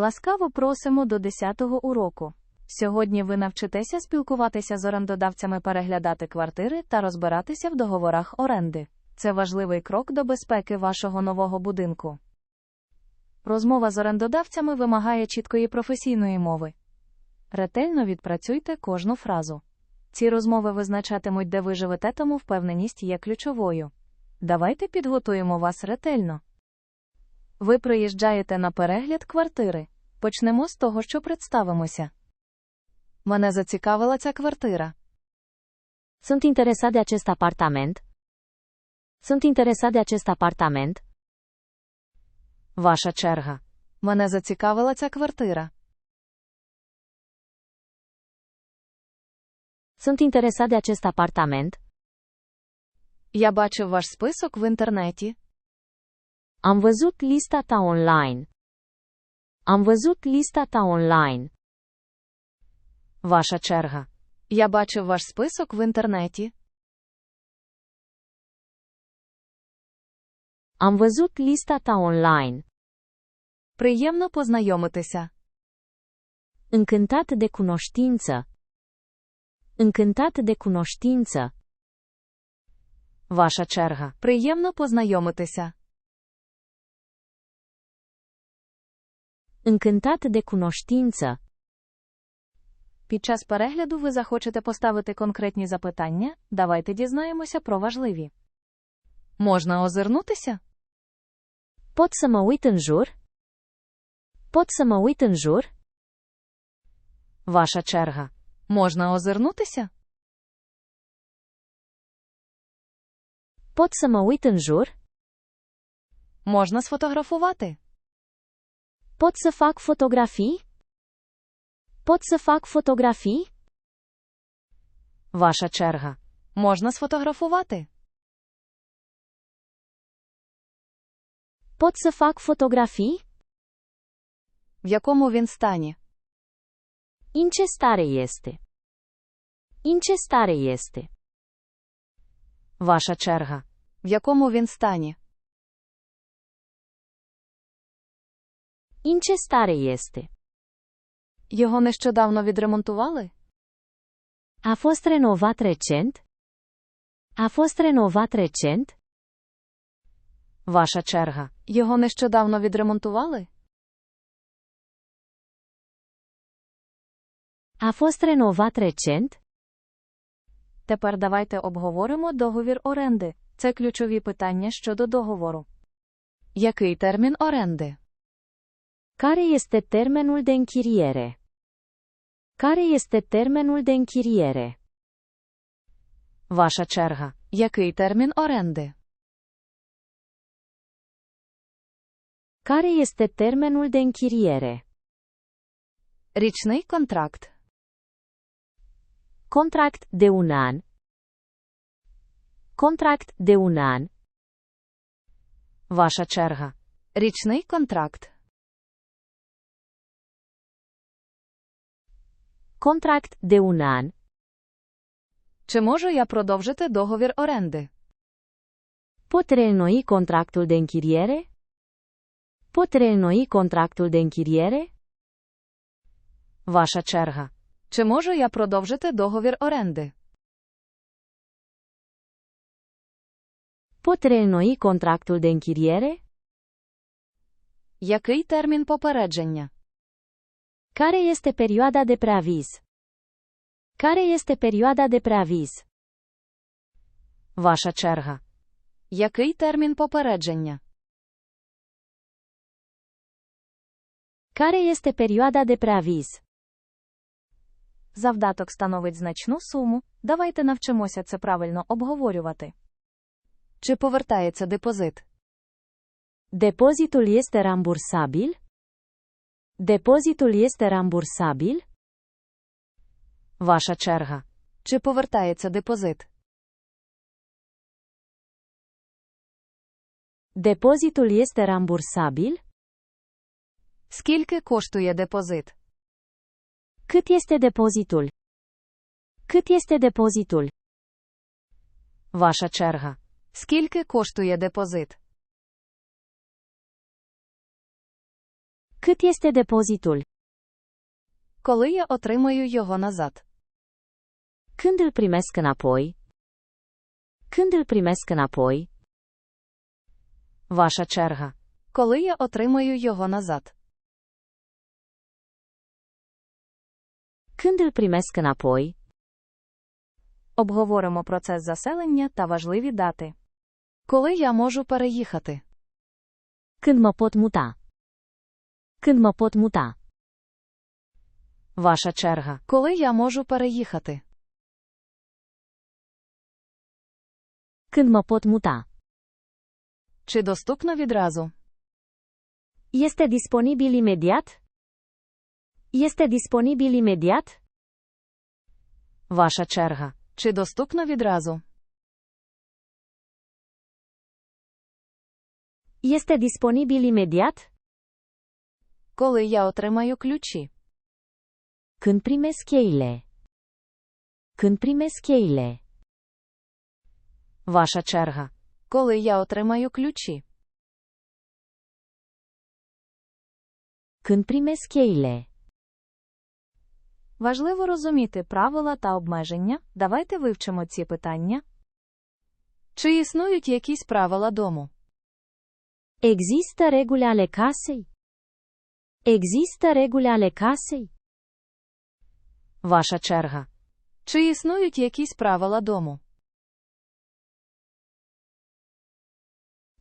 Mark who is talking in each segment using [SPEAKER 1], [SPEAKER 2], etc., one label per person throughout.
[SPEAKER 1] Ласкаво просимо до 10-го уроку. Сьогодні ви навчитеся спілкуватися з орендодавцями, переглядати квартири та розбиратися в договорах оренди. Це важливий крок до безпеки вашого нового будинку. Розмова з орендодавцями вимагає чіткої професійної мови. Ретельно відпрацюйте кожну фразу. Ці розмови визначатимуть, де ви живете, тому впевненість є ключовою. Давайте підготуємо вас ретельно. Ви приїжджаєте на перегляд квартири. Почнемо з того, що представимося. Мене зацікавила ця квартира.
[SPEAKER 2] Sunt interesat de acest apartament. Sunt interesat de acest apartament.
[SPEAKER 1] Ваша черга. Мене зацікавила ця квартира.
[SPEAKER 2] Sunt interesat de acest apartament.
[SPEAKER 1] Я бачив ваш список в інтернеті.
[SPEAKER 2] Am văzut lista ta online. Am văzut lista ta online.
[SPEAKER 1] Ваша черга. Я бачив ваш список в інтернеті.
[SPEAKER 2] Am văzut lista ta online.
[SPEAKER 1] Приємно познайомитися.
[SPEAKER 2] Încântat de cunoștință. Încântat de cunoștință.
[SPEAKER 1] Ваша черга. Приємно познайомитися.
[SPEAKER 2] Încântat de cunoștință.
[SPEAKER 1] Під час перегляду ви захочете поставити конкретні запитання. Давайте дізнаємося про важливі. Можна озирнутися?
[SPEAKER 2] Pot să mă uit în jur? Pot să mă uit în jur?
[SPEAKER 1] Ваша черга. Можна озирнутися?
[SPEAKER 2] Pot să mă uit în jur?
[SPEAKER 1] Можна сфотографувати?
[SPEAKER 2] Pot să fac fotografii? Pot să fac fotografii?
[SPEAKER 1] Ваша черга. Можна сфотографувати?
[SPEAKER 2] Pot să fac fotografii?
[SPEAKER 1] В якому він стані?
[SPEAKER 2] În ce stare este? În ce stare este?
[SPEAKER 1] Ваша черга. В якому він стані?
[SPEAKER 2] În ce stare este?
[SPEAKER 1] Його нещодавно відремонтували?
[SPEAKER 2] A fost renovat recent? A fost renovat recent?
[SPEAKER 1] Ваша черга. Його нещодавно відремонтували?
[SPEAKER 2] A fost renovat recent?
[SPEAKER 1] Тепер давайте обговоримо договір оренди. Це ключові питання щодо договору. Який термін оренди?
[SPEAKER 2] Care este termenul de închiriere? Care este termenul de închiriere?
[SPEAKER 1] Ваша черга. Який термін оренди?
[SPEAKER 2] Care este termenul de închiriere?
[SPEAKER 1] Річний контракт.
[SPEAKER 2] Contract de un an. Contract de un an.
[SPEAKER 1] Ваша черга. Річний контракт.
[SPEAKER 2] Contract de un an.
[SPEAKER 1] Чи можу я продовжити договір оренди?
[SPEAKER 2] Pot reînnoi contractul de închiriere? Pot reînnoi contractul de închiriere?
[SPEAKER 1] Ваша черга. Чи можу я продовжити договір оренди?
[SPEAKER 2] Pot reînnoi contractul de închiriere?
[SPEAKER 1] Який термін попередження?
[SPEAKER 2] Care este perioada de preaviz? Care este perioada de preaviz?
[SPEAKER 1] Ваша черга. Який термін попередження?
[SPEAKER 2] Care este perioada de preaviz?
[SPEAKER 1] Завдаток становить значну суму. Давайте навчимося це правильно обговорювати. Чи повертається депозит?
[SPEAKER 2] Depozitul este rambursabil? Depozitul este rambursabil?
[SPEAKER 1] Ваша черга. Чи повертається депозит?
[SPEAKER 2] Depozitul este rambursabil?
[SPEAKER 1] Скільки коштує депозит?
[SPEAKER 2] Cât este depozitul? Cât este depozitul?
[SPEAKER 1] Ваша черга. Скільки коштує депозит?
[SPEAKER 2] Cât este depozitul?
[SPEAKER 1] Коли я отримаю його назад?
[SPEAKER 2] Când îl primesc înapoi? Când îl primesc înapoi?
[SPEAKER 1] Ваша черга. Коли я отримаю його назад?
[SPEAKER 2] Când îl primesc înapoi?
[SPEAKER 1] Обговоримо процес заселення та важливі дати. Коли я можу переїхати?
[SPEAKER 2] Când mă pot muta? Când mă pot muta?
[SPEAKER 1] Ваша черга. Коли я можу переїхати?
[SPEAKER 2] Când mă pot muta?
[SPEAKER 1] Чи доступно відразу?
[SPEAKER 2] Este disponibil imediat? Este disponibil imediat?
[SPEAKER 1] Ваша черга. Чи доступно відразу?
[SPEAKER 2] Este disponibil imediat?
[SPEAKER 1] Коли я отримаю ключі?
[SPEAKER 2] Când primesc cheile? Când primesc cheile?
[SPEAKER 1] Ваша черга. Коли я отримаю ключі?
[SPEAKER 2] Când primesc cheile?
[SPEAKER 1] Важливо розуміти правила та обмеження. Давайте вивчимо ці питання. Чи існують якісь правила дому?
[SPEAKER 2] Există reguli ale casei? Există reguli ale casei?
[SPEAKER 1] Ваша черга. Чи існують якісь правила дому?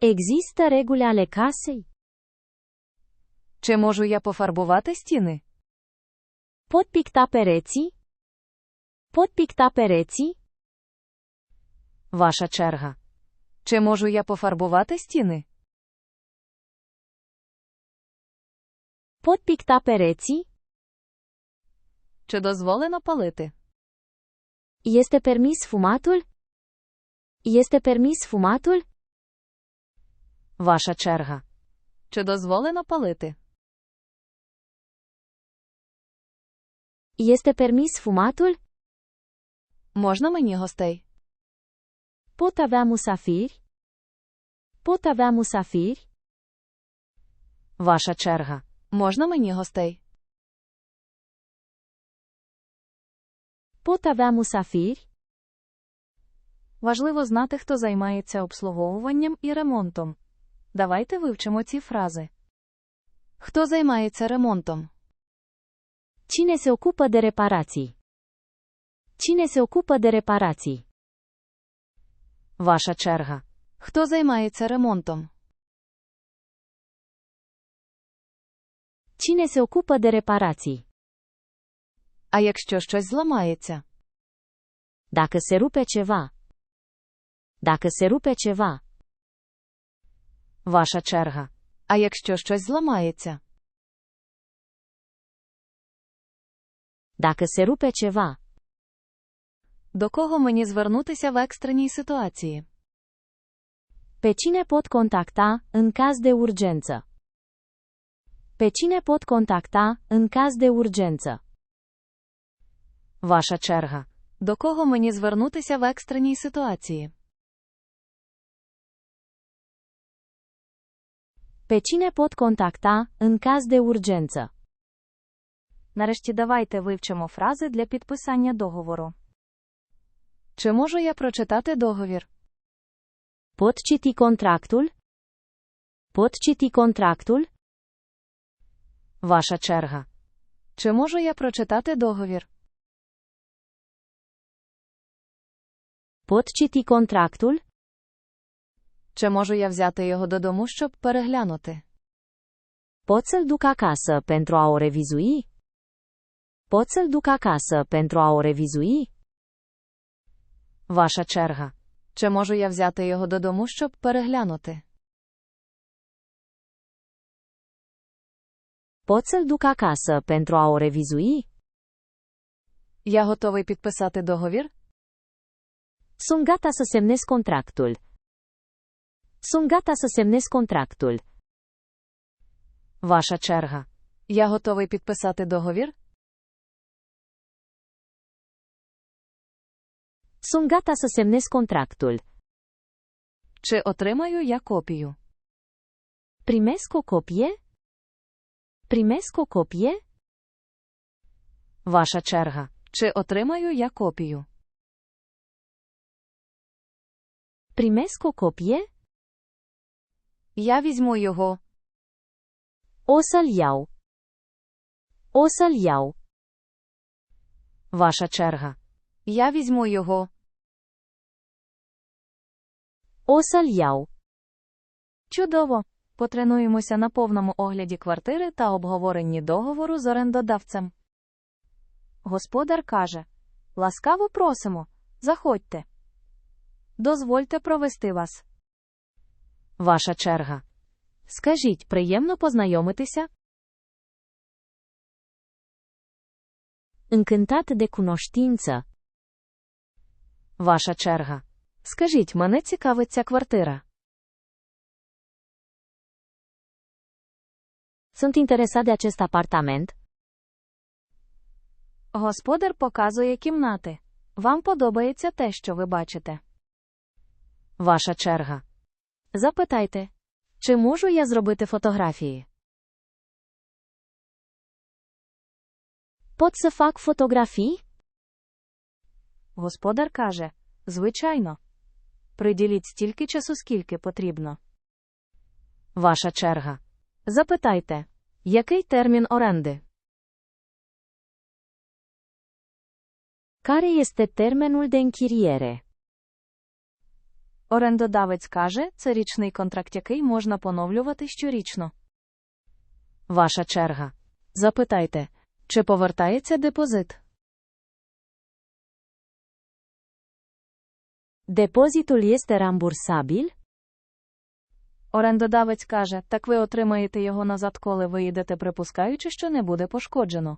[SPEAKER 2] Există reguli ale casei?
[SPEAKER 1] Чи можу я пофарбувати стіни?
[SPEAKER 2] Pot picta pereții? Pot picta pereții?
[SPEAKER 1] Ваша черга. Чи можу я пофарбувати стіни?
[SPEAKER 2] Pot picta pereții?
[SPEAKER 1] Чи дозволено палити?
[SPEAKER 2] Este permis fumatul? Este permis fumatul?
[SPEAKER 1] Ваша черга. Чи дозволено палити?
[SPEAKER 2] Este permis fumatul?
[SPEAKER 1] Можна мені гостей?
[SPEAKER 2] Pot avea musafiri? Pot avea musafiri?
[SPEAKER 1] Ваша черга. Можна мені гостей?
[SPEAKER 2] Pot avea?
[SPEAKER 1] Важливо знати, хто займається обслуговуванням і ремонтом. Давайте вивчимо ці фрази. Хто займається ремонтом?
[SPEAKER 2] Cine se ocupă de reparații? Cine se ocupă de reparații?
[SPEAKER 1] Ваша черга. Хто займається ремонтом?
[SPEAKER 2] Cine se ocupă de reparații?
[SPEAKER 1] А якщо щось зламається?
[SPEAKER 2] Dacă se rupe ceva. Dacă se rupe ceva.
[SPEAKER 1] Ваша черга. А якщо щось зламається?
[SPEAKER 2] Dacă se rupe ceva.
[SPEAKER 1] До кого мені звернутися в екстреній ситуації?
[SPEAKER 2] Pe cine pot contacta în caz de urgență? Pe cine pot contacta în caz de urgență?
[SPEAKER 1] Ваша черга. До кого мені звернутися в екстреній ситуації?
[SPEAKER 2] Pe cine pot contacta în caz de urgență?
[SPEAKER 1] Нарешті давайте вивчимо фрази для підписання договору. Чи можу я прочитати договір?
[SPEAKER 2] Pot citi contractul? Pot citi contractul?
[SPEAKER 1] Ваша черга. Чи можу я прочитати договір?
[SPEAKER 2] Citi contractul?
[SPEAKER 1] Чи можу я взяти його додому, щоб переглянути?
[SPEAKER 2] Pot să-l duc acasă pentru a o revizui? Pot să-l duc acasă pentru a o revizui?
[SPEAKER 1] Ваша черга. Чи можу я взяти його додому, щоб переглянути?
[SPEAKER 2] Pot să-l duc acasă pentru a o revizui?
[SPEAKER 1] Я готовий підписати договір?
[SPEAKER 2] Sunt gata să semnez contractul. Sunt gata să semnez contractul.
[SPEAKER 1] Ваша черга. Я готовий підписати договір?
[SPEAKER 2] Sunt gata să semnez contractul.
[SPEAKER 1] Чи отримаю я копію?
[SPEAKER 2] Primesc o copie? Primesc o copie?
[SPEAKER 1] Ваша черга. Чи отримаю я копію?
[SPEAKER 2] Primesc o copie?
[SPEAKER 1] Я візьму його.
[SPEAKER 2] O să-l iau. O să-l iau.
[SPEAKER 1] Ваша черга. Я візьму його.
[SPEAKER 2] O să-l iau.
[SPEAKER 1] Чудово! Потренуємося на повному огляді квартири та обговоренні договору з орендодавцем. Господар каже: Ласкаво просимо, заходьте. Дозвольте провести вас. Ваша черга. Скажіть, приємно познайомитися?
[SPEAKER 2] Încântat de cunoștință.
[SPEAKER 1] Ваша черга. Скажіть, мене цікавить ця квартира.
[SPEAKER 2] Sunt interesat de acest apartament.
[SPEAKER 1] Господар показує кімнати. Вам подобається те, що ви бачите. Ваша черга. Запитайте, чи можу я зробити фотографії?
[SPEAKER 2] Fac fotografii?
[SPEAKER 1] Господар каже: Звичайно. Приділіть стільки часу, скільки потрібно. Ваша черга. Запитайте, який термін оренди?
[SPEAKER 2] Care este termenul de închiriere?
[SPEAKER 1] Орендодавець каже, це річний контракт, який можна поновлювати щорічно. Ваша черга. Запитайте, чи повертається депозит?
[SPEAKER 2] Depozitul este rambursabil?
[SPEAKER 1] Орендодавець каже, так ви отримаєте його назад, коли виїдете, припускаючи, що не буде пошкоджено.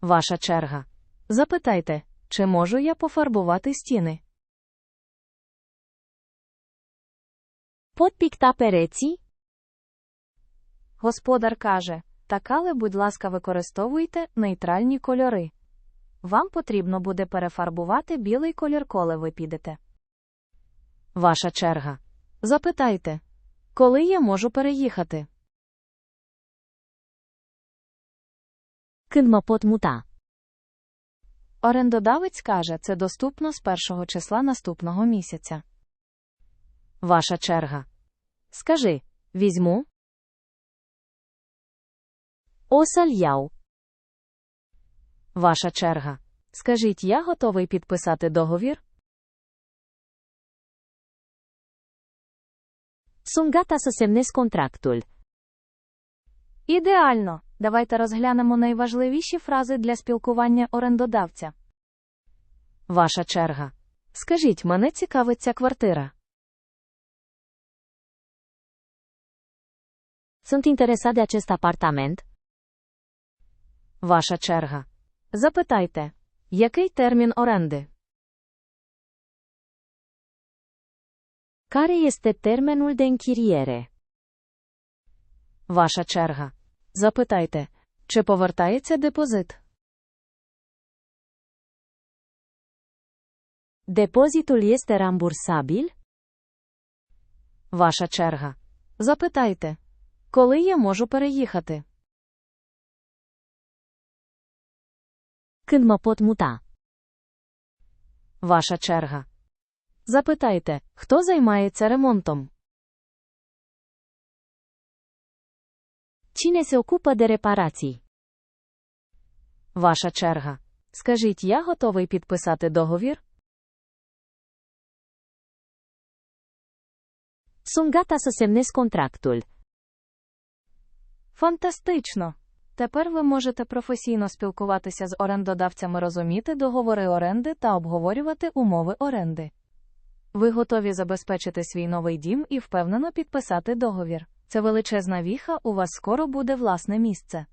[SPEAKER 1] Ваша черга. Запитайте, чи можу я пофарбувати стіни?
[SPEAKER 2] Pot picta pereții?
[SPEAKER 1] Господар каже, так, але, будь ласка, використовуйте нейтральні кольори. Вам потрібно буде перефарбувати білий колір, коли ви підете. Ваша черга. Запитайте, коли я можу переїхати?
[SPEAKER 2] Când mă pot muta?
[SPEAKER 1] Орендодавець каже, це доступно з першого числа наступного місяця. Ваша черга. Скажи, візьму?
[SPEAKER 2] O să-l iau.
[SPEAKER 1] Ваша черга. Скажіть, я готовий підписати договір?
[SPEAKER 2] Sunt gata să semnez contractul.
[SPEAKER 1] Ідеально. Давайте розглянемо найважливіші фрази для спілкування орендодавця. Ваша черга. Скажіть, мене цікавить ця квартира.
[SPEAKER 2] Sunt interesat de acest apartament.
[SPEAKER 1] Ваша черга. Запитайте, який термін оренди?
[SPEAKER 2] Care este termenul de închiriere?
[SPEAKER 1] Ваша черга. Запитайте, чи повертається депозит?
[SPEAKER 2] Depozitul este rambursabil?
[SPEAKER 1] Ваша черга. Запитайте, коли я можу переїхати?
[SPEAKER 2] Când mă pot muta?
[SPEAKER 1] Ваша черга. Запитайте, хто займається ремонтом?
[SPEAKER 2] Cine se ocupă de reparații?
[SPEAKER 1] Ваша черга. Скажіть, я готовий підписати договір?
[SPEAKER 2] Sunt gata să semnez contractul.
[SPEAKER 1] Фантастично! Тепер ви можете професійно спілкуватися з орендодавцями, розуміти договори оренди та обговорювати умови оренди. Ви готові забезпечити свій новий дім і впевнено підписати договір. Це величезна віха, у вас скоро буде власне місце.